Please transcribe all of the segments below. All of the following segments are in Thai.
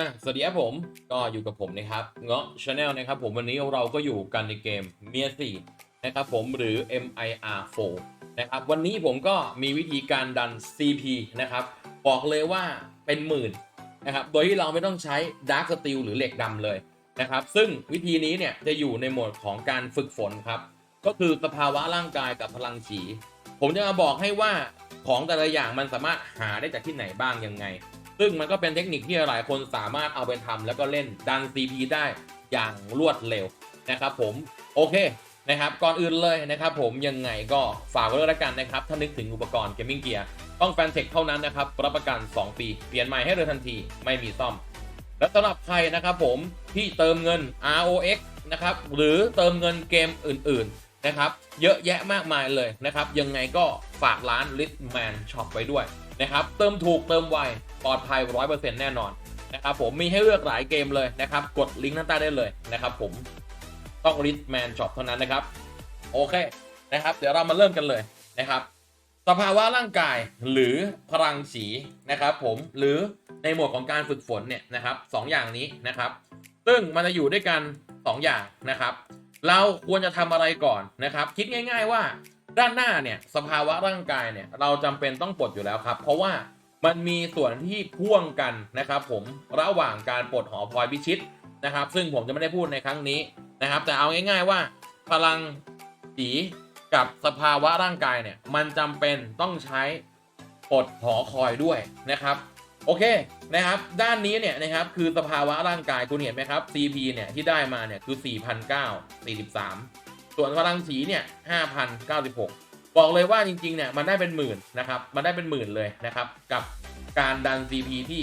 ่ะสวัสดีครับผมก็อยู่กับผมนะครับเงาะชาแนลนะครับผมวันนี้เราก็อยู่กันในเกมเมียสี่นะครับผมหรือ MIR4 นะครับวันนี้ผมก็มีวิธีการดัน CP นะครับ บอกเลยว่าเป็นหมื่นนะครับ โดยที่เราไม่ต้องใช้ Dark Steel หรือเหล็กดำเลยนะครับ ซึ่งวิธีนี้เนี่ยจะอยู่ในโหมดของการฝึกฝนครับ ก็คือสภาวะร่างกายกับพลังฉีผมจะมาบอกให้ว่าของแต่ละอย่างมันสามารถหาได้จากที่ไหนบ้างยังไง ซึ่งมันก็เป็นเทคนิคที่หลายคนสามารถเอาไปทำแล้วก็เล่นดัน CP ได้อย่างรวดเร็วนะครับผมโอเคนะครับก่อนอื่นเลยนะครับผมยังไงก็ฝากไว้ด้วยละกันนะครับ ถ้านึกถึงอุปกรณ์เกมมิ่งเกียร์ ต้องแฟนเทคเท่านั้นนะครับรับประกัน 2 ปี เปลี่ยนใหม่ให้เลยทันทีไม่มีซ่อม และสำหรับใครนะครับผมที่เติมเงิน ROX นะครับหรือเติมเงินเกมอื่นๆนะครับเยอะแยะมากมายเลยนะครับยังไงก็ฝากร้าน Litman Shop ไว้ด้วยนะครับเติมถูกเติมไวปลอดภัย 100%แน่นอนนะครับผมมีให้เลือกหลายเกมเลยนะครับกดลิงก์ด้านใต้ได้เลยนะครับผมต้อง Litman Shop เท่านั้นนะครับโอเคนะครับเดี๋ยวเรามาเริ่มกันเลยนะครับ สภาวะร่างกายหรือพลังฉีนะครับผมหรือในหมวดของการฝึกฝนเนี่ยนะครับสองอย่างนี้นะครับ ซึ่งมันจะอยู่ด้วยกัน 2 อย่างนะครับ เราควรจะทำอะไรก่อนนะครับ คิดง่าย ๆว่าด้านหน้าเนี่ยสภาวะร่างกายเนี่ยเราจำเป็นต้องปลดอยู่แล้วครับ เพราะว่ามันมีส่วนที่พ่วงกันนะครับผมระหว่างการปลดหอพลอยพิชิตนะครับ ซึ่งผมจะไม่ได้พูดในครั้งนี้นะครับ แต่เอาง่าย ๆว่า พลังสี กับสภาวะร่างกายเนี่ย มันจำเป็นต้องใช้ปลดหอคอยด้วยนะครับ โอเคนะครับ ด้านนี้เนี่ยนะครับคือสภาวะร่างกายคุณเห็นไหมครับ CP เนี่ยที่ได้มาเนี่ยคือ 4,943 ส่วนพลังสีเนี่ย 5,096 บอกเลยว่าจริงๆเนี่ยมันได้เป็นหมื่นนะครับมันได้เป็นหมื่นเลยนะครับ กับการดัน CP ที่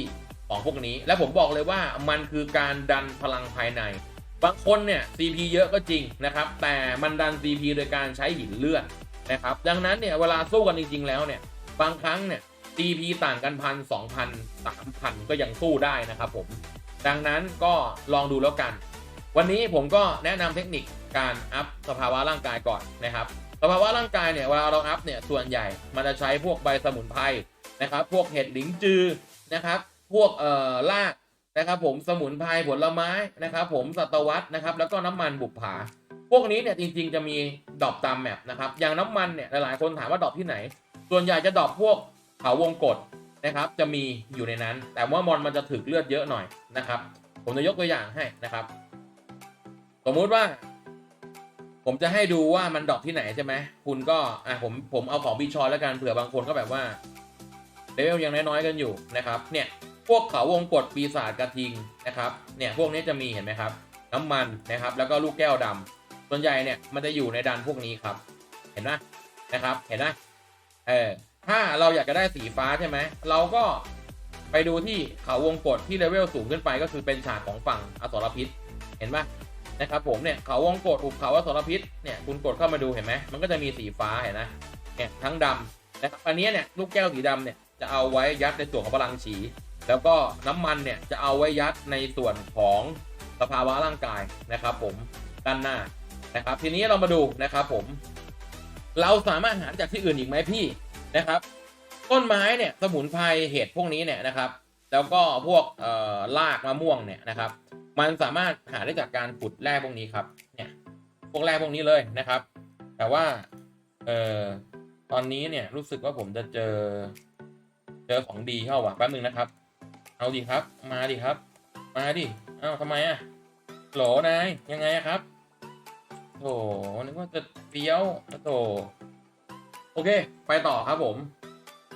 ของพวกนี้ และผมบอกเลยว่ามันคือการดันพลังภายใน บางคนเนี่ย CP เยอะก็จริงนะครับ แต่มันดัน CP โดยการใช้หินเลือดนะครับ ดังนั้นเนี่ยเวลาสู้กันจริง ๆ แล้วเนี่ย บางครั้งเนี่ย CP ต่างกันพันสองพันสามพันก็ยังสู้ได้นะครับผม ดังนั้นก็ลองดูแล้วกัน วันนี้ผมก็แนะนำเทคนิคการอัพสภาวะร่างกายก่อนนะครับ สภาวะร่างกายเนี่ยเวลาเราอัพเนี่ยส่วนใหญ่มันจะใช้พวกใบสมุนไพรนะครับ พวกเห็ดหลิงจือนะครับ พวกเอ่อราก นะครับผมสมุนไพรผลไม้นะครับผมสัตวัตนะครับแล้วก็น้ำมันบุปผา พวกนี้เนี่ยจริงๆจะมีดรอปตามแมปนะครับอย่างน้ำมันเนี่ยหลายๆคนถามว่าดรอปที่ไหน ส่วนใหญ่จะดรอปพวกเขาวงกฏนะครับจะมีอยู่ในนั้น แต่ว่ามอนมันจะถึกเลือดเยอะหน่อยนะครับผมจะยกตัวอย่างให้นะครับ สมมุติว่า ผมจะให้ดูว่ามันดรอปที่ไหนใช่ไหมคุณก็อะผมผมเอาของบีชอนแล้วกันเผื่อบางคนก็แบบว่าเลเวลยังน้อยๆกันอยู่นะครับเนี่ย พวกเขาวงกฏปีศาจกระทิงนะครับ เนี่ยพวกนี้จะมีเห็นไหมครับ น้ำมันนะครับ แล้วก็ลูกแก้วดำส่วนใหญ่เนี่ยมันจะอยู่ในดันพวกนี้ครับ เห็นไหมนะครับ เห็นไหมเออถ้าเราอยากจะได้สีฟ้าใช่ไหมเราก็ไปดูที่เขาวงกฏที่เลเวลสูงขึ้นไปก็คือเป็นฉากของฝั่งอสรพิษ เห็นปะนะครับผมเนี่ยเขาวงกฏอุบเขาอสรพิษเนี่ยคุณกดเข้ามาดูเห็นไหมมันก็จะมีสีฟ้าเห็นนะเนี่ยทั้งดำนะครับอันนี้เนี่ยลูกแก้วสีดำเนี่ยจะเอาไว้ยัดในส่วนของพลังฉี แล้วก็น้ำมันเนี่ยจะเอาไว้ยัดในส่วนของสภาวะร่างกายนะครับ ผมด้านหน้านะครับ ทีนี้เรามาดูนะครับ ผม เราสามารถหาจากที่อื่นอีกไหมพี่นะครับ ต้นไม้เนี่ยสมุนไพรเห็ดพวกนี้เนี่ยนะครับ แล้วก็พวกเอ่อรากมะม่วงเนี่ยนะครับ มันสามารถหาได้จากการขุดแร่พวกนี้ครับเนี่ยพวกแร่พวกนี้เลยนะครับ แต่ว่าเอ่อตอนนี้เนี่ยรู้สึกว่าผมจะเจอเจอของดีเข้าว่ะแป๊บนึงนะครับ เอาดีครับ มาดิครับ มาดิเอ้าทำไมอะโหลนายยังไงครับโถนึกว่าจะเฟี้ยวโถโอเค ไปต่อครับผม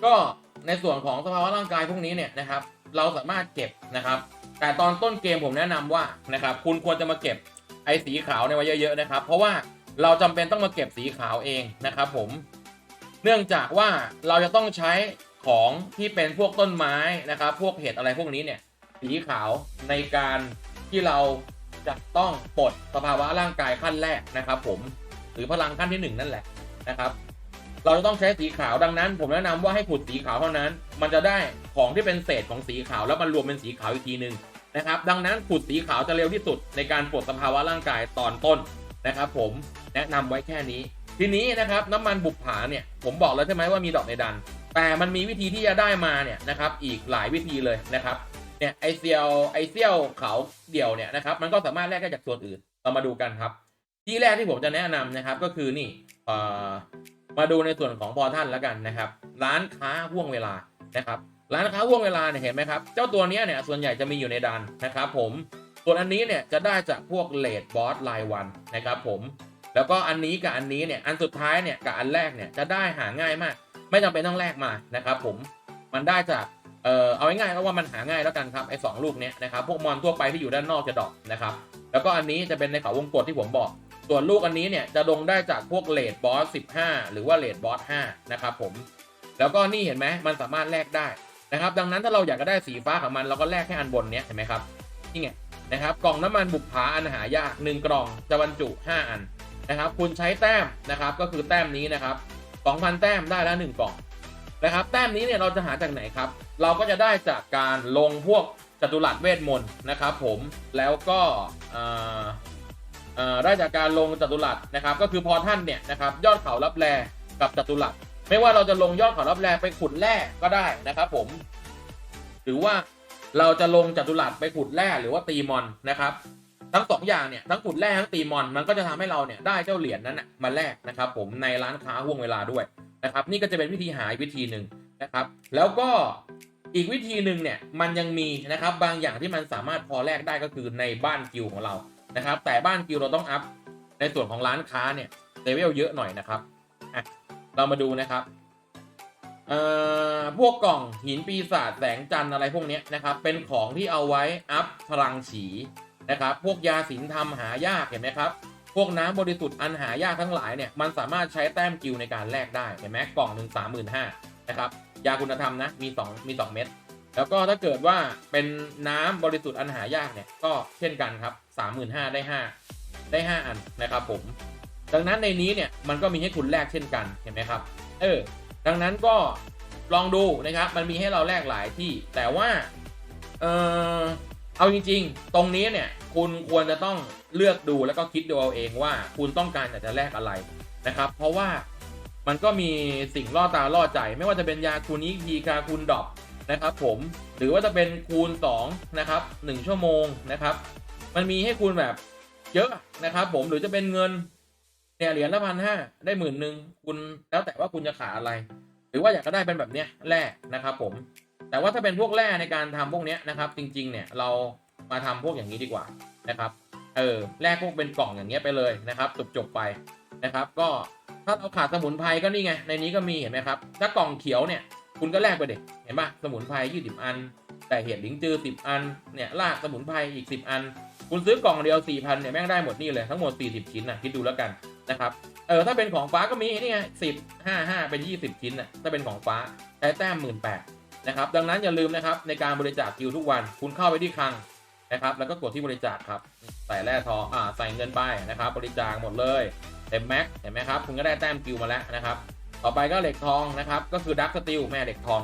ก็ในส่วนของสภาวะร่างกายพวกนี้เนี่ยนะครับ เราสามารถเก็บนะครับ แต่ตอนต้นเกมผมแนะนำว่านะครับ คุณควรจะมาเก็บไอ้สีขาวเนี่ยไว้เยอะๆนะครับ เพราะว่าเราจำเป็นต้องมาเก็บสีขาวเองนะครับ ผม เนื่องจากว่าเราจะต้องใช้ ของที่เป็นพวกต้นไม้นะครับ พวกเห็ดอะไรพวกนี้เนี่ยสีขาวในการที่เราจะต้องปลดสภาวะร่างกายขั้นแรกนะครับ ผมหรือพลังขั้นที่หนึ่งนั่นแหละนะครับ เราจะต้องใช้สีขาวดังนั้น ผมแนะนำว่าให้ขุดสีขาวเท่านั้น มันจะได้ของที่เป็นเศษของสีขาวแล้วมันรวมเป็นสีขาวอีกทีหนึ่งนะครับ ดังนั้นขุดสีขาวจะเร็วที่สุดในการปลดสภาวะร่างกายตอนต้นนะครับ ผมแนะนำไว้แค่นี้ ทีนี้นะครับ น้ำมันบุกผาเนี่ยผมบอกแล้วใช่ไหมว่ามีดอกในดัน แต่มันมีวิธีที่จะได้มาเนี่ยนะครับอีกหลายวิธีเลยนะครับเนี่ยไอเซียวไอเซียวเขาเดี่ยวเนี่ยนะครับมันก็สามารถแลกได้จากส่วนอื่นเรามาดูกันครับ ที่แรกที่ผมจะแนะนำนะครับก็คือนี่เอ่อมาดูในส่วนของพอท่านแล้วกันนะครับ ร้านค้าห่วงเวลานะครับ ร้านค้าห่วงเวลาเนี่ยเห็นไหมครับเจ้าตัวนี้เนี่ยส่วนใหญ่จะมีอยู่ในดันนะครับ ผมส่วนอันนี้เนี่ยจะได้จากพวกเลดบอสรายวันนะครับ ผมแล้วก็อันนี้กับอันนี้เนี่ยอันสุดท้ายเนี่ยกับอันแรกเนี่ยจะได้หาง่ายมาก ไม่จำเป็นต้องแลกมานะครับผมมันได้จากเอ่อเอาง่ายๆก็ว่ามันหาง่ายแล้วกันครับไอ้สองลูกเนี้ยนะครับพวกมอนทั่วไปที่อยู่ด้านนอกจะดรอปนะครับแล้วก็อันนี้จะเป็นในเขาวงกตที่ผมบอก ส่วนลูกอันนี้เนี่ยจะลงได้จากพวกเลดบอส15 หรือว่าเลดบอส5นะครับผมแล้วก็นี่เห็นไหมมันสามารถแลกได้นะครับดังนั้นถ้าเราอยากจะได้สีฟ้าของมันเราก็แลกแค่อันบนเนี้ยเห็นไหมครับนี่ไงนะครับกล่องน้ำมันบุกผาอันหายาก1กล่องจะบรรจุ 5 อันนะครับคุณใช้แต้มนะครับก็คือแต้มนี้นะครับ 2,000 แต้มได้แล้ว1กล่องนะครับ แต้มนี้เนี่ยเราจะหาจากไหนครับ เราก็จะได้จากการลงพวกจตุรัสเวทมนต์นะครับผมแล้วก็เอ่อเอ่อได้จากการลงจตุรัสนะครับ ก็คือพอท่านเนี่ยนะครับยอดเขารับแลกับจตุรัสไม่ว่าเราจะลงยอดเขารับแลไปขุดแร่ก็ได้นะครับ ผม หรือว่าเราจะลงจตุรัสไปขุดแร่หรือว่าตีมอนนะครับ ทั้งสองอย่างเนี่ยทั้งขุดแร่ทั้งตีมอนมันก็จะทำให้เราเนี่ยได้เจ้าเหรียญนั้นมาแลกนะครับผมในร้านค้าห่วงเวลาด้วยนะครับนี่ก็จะเป็นวิธีหาอีกวิธีหนึ่งนะครับแล้วก็อีกวิธีหนึ่งเนี่ยมันยังมีนะครับบางอย่างที่มันสามารถพอแลกได้ก็คือในบ้านกิลของเรานะครับแต่บ้านกิลเราต้องอัพในส่วนของร้านค้าเนี่ยเลเวลเยอะหน่อยนะครับอะเรามาดูนะครับเอ่อพวกกล่องหินปีศาจแสงจันทร์อะไรพวกนี้นะครับเป็นของที่เอาไว้อัพพลังฉี นะครับพวกยาสินทำหายากเห็นไหมครับพวกน้ำบริสุทธิ์อันหายากทั้งหลายเนี่ยมันสามารถใช้แต้มกิลในการแลกได้เห็นไหมกล่องหนึ่งสามหมื่นห้านะครับยาคุณธรรมนะมีสองมีสองเม็ดแล้วก็ถ้าเกิดว่าเป็นน้ำบริสุทธิ์อันหายากเนี่ยก็เช่นกันครับสามหมื่นห้าได้ห้าได้ห้าอันนะครับผม ดังนั้นในนี้เนี่ยมันก็มีให้คุณแลกเช่นกันเห็นไหมครับเออดังนั้นก็ลองดูนะครับมันมีให้เราแลกหลายที่แต่ว่าเออ เอาจริง ๆ ตรงนี้เนี่ยคุณควรจะต้องเลือกดูแล้วก็คิดดูเอาเองว่า คุณต้องการอยากจะแลกอะไรนะครับ เพราะว่ามันก็มีสิ่งล่อตาล่อใจ ไม่ว่าจะเป็นยาคูนิทีกาคูนดอกนะครับผมหรือว่าจะเป็นคูณ2นะครับ1ชั่วโมงนะครับ มันมีให้คูณแบบเยอะนะครับ ผมหรือจะเป็นเงินเนี่ยเหรียญละพันห้าได้หมื่นหนึ่งคุณแล้วแต่ว่าคุณจะขาอะไร หรือว่าอยากจะได้เป็นแบบเนี้ยแร่นะครับผม แต่ว่าถ้าเป็นพวกแร่ในการทำพวกเนี้ยนะครับ จริงๆเนี่ยเรามาทำพวกอย่างนี้ดีกว่านะครับเออแลกพวกเป็นกล่องอย่างเงี้ยไปเลยนะครับจบๆไปนะครับ ก็ถ้าเราขาดสมุนไพรก็นี่ไงในนี้ก็มีเห็นไหมครับถ้ากล่องเขียวเนี่ยคุณก็แลกไปเด็กเห็นปะสมุนไพร20อัน แต่เห็ดหลิงจือ10อันเนี่ยรากสมุนไพรอีก10อัน คุณซื้อกล่องเดียว4,000เนี่ยแม่งได้หมดนี่เลยทั้งหมด40ชิ้นนะคิดดูแล้วกันนะครับเออถ้าเป็นของฟ้าก็มีนี่ไง10 5 5เป็น20ชิ้นนะถ้าเป็นของฟ้าใช้แต้ม18,000นะครับ ดังนั้นอย่าลืมนะครับในการบริจาคกิวทุกวัน คุณเข้าไปที่คลังนะครับ แล้วก็กดที่บริจาคครับ ใส่แร่ทองอ่าใส่เงินไปนะครับ บริจาคหมดเลยเต็มแม็กเห็นไหมครับ คุณก็ได้แต้มกิวมาแล้วนะครับ ต่อไปก็เหล็กทองนะครับ ก็คือดักสติลแม่เหล็กทอง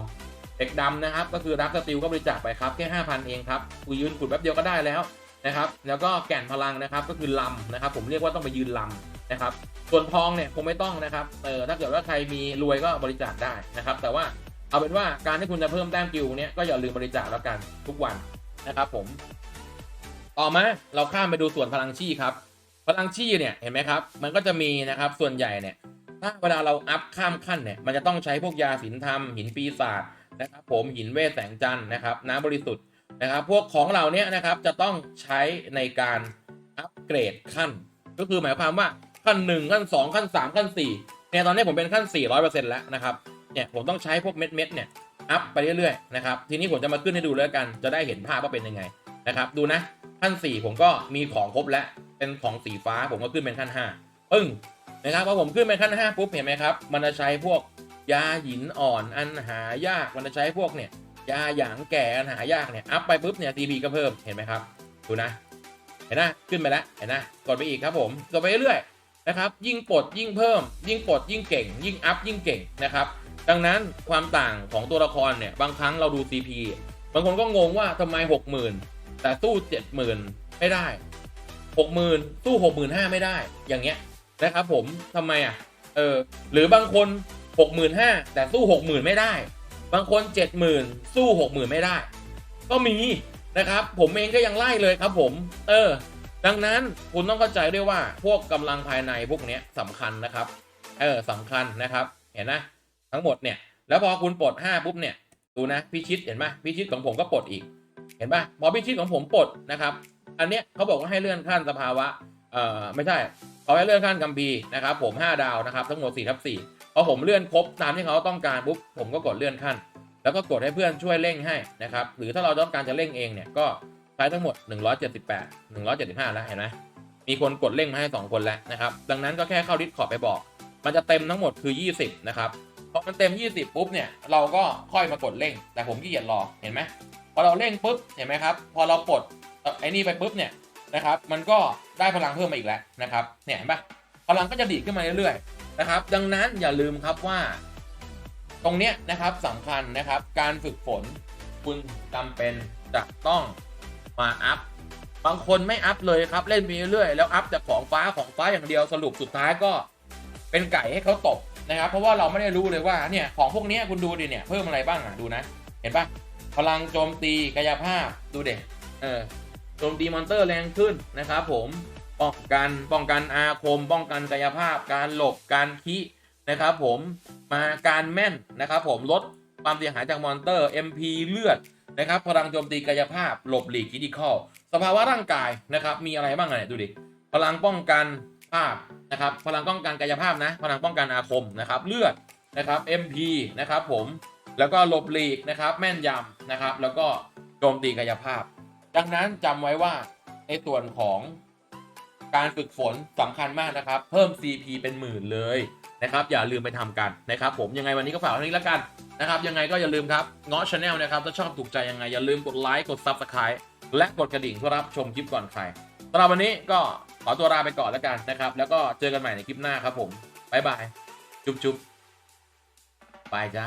เหล็กดำนะครับ ก็คือดักสติลก็บริจาคไปครับแค่5,000เองครับกูยืนขุดแป๊บเดียวก็ได้แล้วนะครับ แล้วก็แก่นพลังนะครับ ก็คือลำนะครับ ผมเรียกว่าต้องไปยืนลำนะครับ ส่วนทองเนี่ยคงไม่ต้องนะครับ เออถ้าเกิดว่าใครมีรวยก็บริจาคได้นะครับ แต่ว่า เอาเป็นว่าการที่คุณจะเพิ่มแต้มกิลเนี่ยก็อย่าลืมบริจาคแล้วกันทุกวันนะครับผม ต่อมาเราข้ามไปดูส่วนพลังชีครับ พลังชีเนี่ยเห็นไหมครับ มันก็จะมีนะครับส่วนใหญ่เนี่ย ถ้าเวลาเราอัพข้ามขั้นเนี่ยมันจะต้องใช้พวกยาศิลธรรมหินปีศาจนะครับ ผมหินเวทแสงจันทร์นะครับ น้ำบริสุทธิ์นะครับ พวกของเหล่านี้นะครับจะต้องใช้ในการอัปเกรดขั้น ก็คือหมายความว่าขั้น 1 ขั้น 2 ขั้น 3 ขั้น4เนี่ยตอนนี้ผมเป็นขั้น 400%แล้วนะครับ เนี่ยผมต้องใช้พวกเม็ดเม็ดเนี่ยอัพไปเรื่อยๆนะครับทีนี้ผมจะมาขึ้นให้ดูแล้วกันจะได้เห็นภาพว่าเป็นยังไงนะครับดูนะขั้น 4 ผมก็มีของครบแล้วเป็นของสีฟ้าผมก็ขึ้นเป็นขั้น5ปึ้งนะครับพอผมขึ้นไปขั้น 5 ปุ๊บเห็นไหมครับ มันจะใช้พวกยาหินอ่อนอันหายากมันจะใช้พวกเนี่ยยาหยางแก่อันหายากเนี่ยอัพไปปุ๊บเนี่ย TP ก็เพิ่มเห็นไหมครับดูนะเห็นนะขึ้นไปแล้วเห็นนะกดไปอีกครับผมกดไปเรื่อยๆนะครับยิ่งปลดยิ่งเพิ่ม ยิ่งปลดยิ่งเก่ง ยิ่งอัพยิ่งเก่งนะครับ ดังนั้นความต่างของตัวละครเนี่ย บางครั้งเราดู CP บางคนก็งงว่าทำไม 60,000 แต่สู้ 70,000 ไม่ได้ 60,000 สู้ 65,000 ไม่ได้ อย่างเงี้ยนะครับผมทำไมอะเออหรือบางคน 65,000 แต่สู้ 60,000 ไม่ได้ บางคน 70,000 สู้ 60,000 ไม่ได้ ก็มีนะครับ ผมเองก็ยังไล่เลยครับผม เออ ดังนั้นคุณต้องเข้าใจด้วยว่าพวกกำลังภายในพวกเนี้ยสำคัญนะครับ เออสำคัญนะครับ เห็นนะ ทั้งหมดเนี่ยแล้วพอคุณปลด5ปุ๊บเนี่ยดูนะพิชิตเห็นไหมพิชิตของผมก็ปลดอีก เห็นปะพอพิชิตของผมปลดนะครับ อันเนี้ยเขาบอกว่าให้เลื่อนขั้นสภาวะเอ่อไม่ใช่เขาให้เลื่อนขั้นคัมภีนะครับผม 5 ดาวนะครับทั้งหมด4ทับ4พอผมเลื่อนครบตามที่เขาต้องการปุ๊บผมก็กดเลื่อนขั้น แล้วก็กดให้เพื่อนช่วยเร่งให้นะครับหรือถ้าเราต้องการจะเร่งเองเนี่ยก็ใช้ทั้งหมด 178 175 แล้วเห็นไหมมีคนกดเร่งมาให้ 2 คนแล้วนะครับดังนั้นก็แค่เข้าดิสคอร์ดไปบอก มันจะเต็มทั้งหมดคือ 20 นะครับ พอมันเต็ม 20 ปุ๊บเนี่ยเราก็ค่อยมากดเร่ง แต่ผมขี้เกียจรอเห็นไหมพอเราเร่งปุ๊บเห็นไหมครับ พอเราปลดไอ้นี่ไปปุ๊บเนี่ยนะครับมันก็ได้พลังเพิ่มมาอีกแล้วนะครับเนี่ยเห็นปะพลังก็จะดีขึ้นมาเรื่อยๆนะครับ ดังนั้นอย่าลืมครับว่า ตรงเนี้ยนะครับสำคัญนะครับ การฝึกฝนคุณจำเป็นจะต้องมาอัพบางคนไม่อัพเลยครับเล่นไปเรื่อยๆแล้วอัพจากของฟ้าของฟ้าอย่างเดียวสรุปสุดท้ายก็เป็นไก่ให้เขาตบ นะครับเพราะว่าเราไม่ได้รู้เลยว่าเนี่ยของพวกนี้คุณดูดิเนี่ยเพิ่มอะไรบ้างอะดูนะ เห็นปะพลังโจมตีกายภาพดูเด็เออโจมตีมอนเตอร์แรงขึ้นนะครับผมป้องกันป้องกันอาคม ป้องกันกายภาพ การหลบการคินะครับผมมาการแม่นนะครับผมลดความเสียหายจากมอนเตอร์ MP เลือดนะครับพลังโจมตีกายภาพหลบหลีกคิดิคอลสภาวะร่างกายนะครับมีอะไรบ้างอะเนี่ยดูดิพลังป้องกันาพนะครับพลังป้องกันกายภาพนะพลังป้องกันอาคมนะครับเลือดนะครับ MP นะครับผมแล้วก็หลบหลีกนะครับแม่นยำนะครับ แล้วก็โจมตีกายภาพ ดังนั้นจำไว้ว่าในส่วนของการฝึกฝนสำคัญมากนะครับ เพิ่ม CP เป็นหมื่นเลยนะครับ อย่าลืมไปทำกันนะครับ ผมยังไงวันนี้ก็ฝากเท่านี้แล้วกันนะครับ ยังไงก็อย่าลืมครับเงาะชาแนลนะครับถ้าชอบถูกใจยังไงอย่าลืมกดไลค์กด Subscribe และกดกระดิ่งเพื่อรับชมคลิปก่อนใคร สำหรับวันนี้ก็ขอตัวลาไปก่อนแล้วกันนะครับ แล้วก็เจอกันใหม่ในคลิปหน้าครับผม บ๊ายบาย จุ๊บจุ๊บบายจ้า